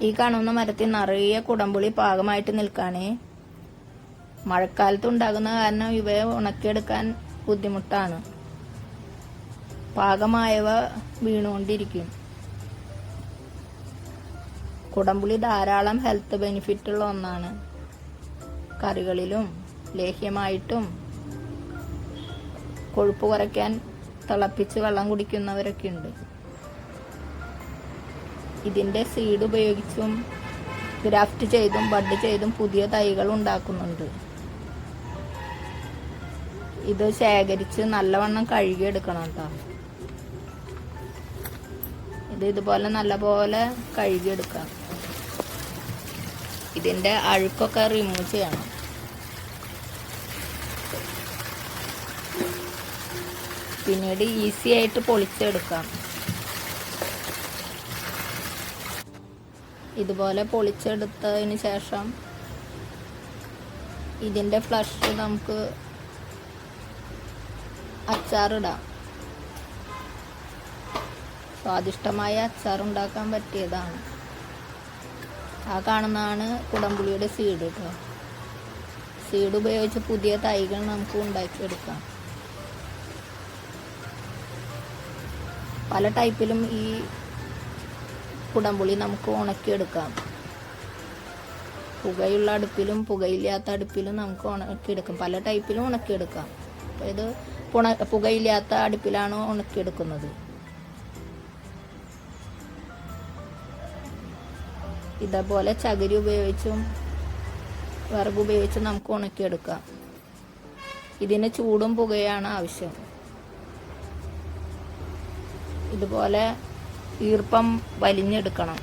ഈ കാണുന്ന മരത്തിൽ നിറയെ കുടംപുളി പാകമായിട്ട് നിൽക്കാണേ. മഴക്കാലത്ത് ഉണ്ടാകുന്ന കാരണം ഇവയെ ഉണക്കിയെടുക്കാൻ ബുദ്ധിമുട്ടാണ്. പാകമായവ വീണുകൊണ്ടിരിക്കും. കുടംപുളി ധാരാളം ഹെൽത്ത് ബെനിഫിറ്റ് ഉള്ള ഒന്നാണ്. കറികളിലും ലേഹ്യമായിട്ടും കൊഴുപ്പ് കുറയ്ക്കാൻ തിളപ്പിച്ച് വെള്ളം കുടിക്കുന്നവരൊക്കെ ഉണ്ട്. ഇതിന്റെ സീഡ് ഉപയോഗിച്ചും ഗ്രാഫ്റ്റ് ചെയ്തും ബഡ് ചെയ്തും പുതിയ തൈകൾ ഉണ്ടാക്കുന്നുണ്ട്. ഇത് ശേഖരിച്ച് നല്ലവണ്ണം കഴുകിയെടുക്കണം കേട്ടോ ഇത് ഇതുപോലെ നല്ലപോലെ കഴുകിയെടുക്കാം ഇതിന്റെ അഴുക്കൊക്കെ റിമൂവ് ചെയ്യണം. പിന്നീട് ഈസി ആയിട്ട് പൊളിച്ചെടുക്കാം. ഇതുപോലെ പൊളിച്ചെടുത്തതിന് ശേഷം ഇതിന്റെ ഫ്ലഷ് നമുക്ക് അച്ചാറിടാം. സ്വാദിഷ്ടമായ അച്ചാർ ഉണ്ടാക്കാൻ പറ്റിയതാണ്. ആ കാണുന്നതാണ് കുടംപുളിയുടെ സീഡ് കേട്ടോ സീഡ് ഉപയോഗിച്ച് പുതിയ തൈകൾ നമുക്ക് ഉണ്ടാക്കിയെടുക്കാം. പല ടൈപ്പിലും ഈ കുടംപുളി നമുക്ക് ഉണക്കിയെടുക്കാം. പുകയുള്ള അടുപ്പിലും പുകയില്ലാത്ത അടുപ്പിലും നമുക്ക് ഉണക്കിയെടുക്കാം. പല ടൈപ്പിലും ഉണക്കിയെടുക്കാം. അപ്പോൾ ഇത് പുണ പുകയില്ലാത്ത അടുപ്പിലാണ് ഉണക്കിയെടുക്കുന്നത്. ഇതേപോലെ ചകിരി ഉപയോഗിച്ചും വിറക് ഉപയോഗിച്ചും നമുക്ക് ഉണക്കിയെടുക്കാം. ഇതിന് ചൂടും പുകയാണ് ആവശ്യം. ഇതുപോലെ ഈർപ്പം വലിഞ്ഞെടുക്കണം.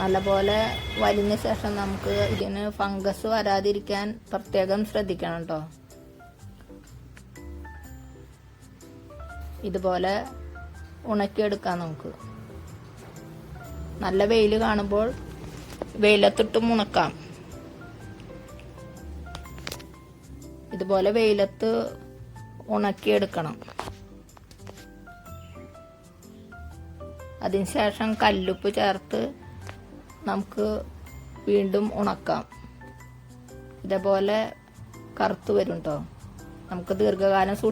നല്ലപോലെ വലിഞ്ഞ ശേഷം നമുക്ക് ഇതിന് ഫംഗസ് വരാതിരിക്കാൻ പ്രത്യേകം ശ്രദ്ധിക്കണം കേട്ടോ ഇതുപോലെ ഉണക്കിയെടുക്കാം നമുക്ക്. നല്ല വെയിൽ കാണുമ്പോൾ വെയിലത്തിട്ടും ഉണക്കാം. ഇതുപോലെ വെയിലത്ത് ഉണക്കിയെടുക്കണം. അതിനുശേഷം കല്ലുപ്പ് ചേർത്ത് നമുക്ക് വീണ്ടും ഉണക്കാം. ഇതേപോലെ കറുത്ത് വരും കേട്ടോ നമുക്ക് ദീർഘകാലം സൂക്ഷിക്കാം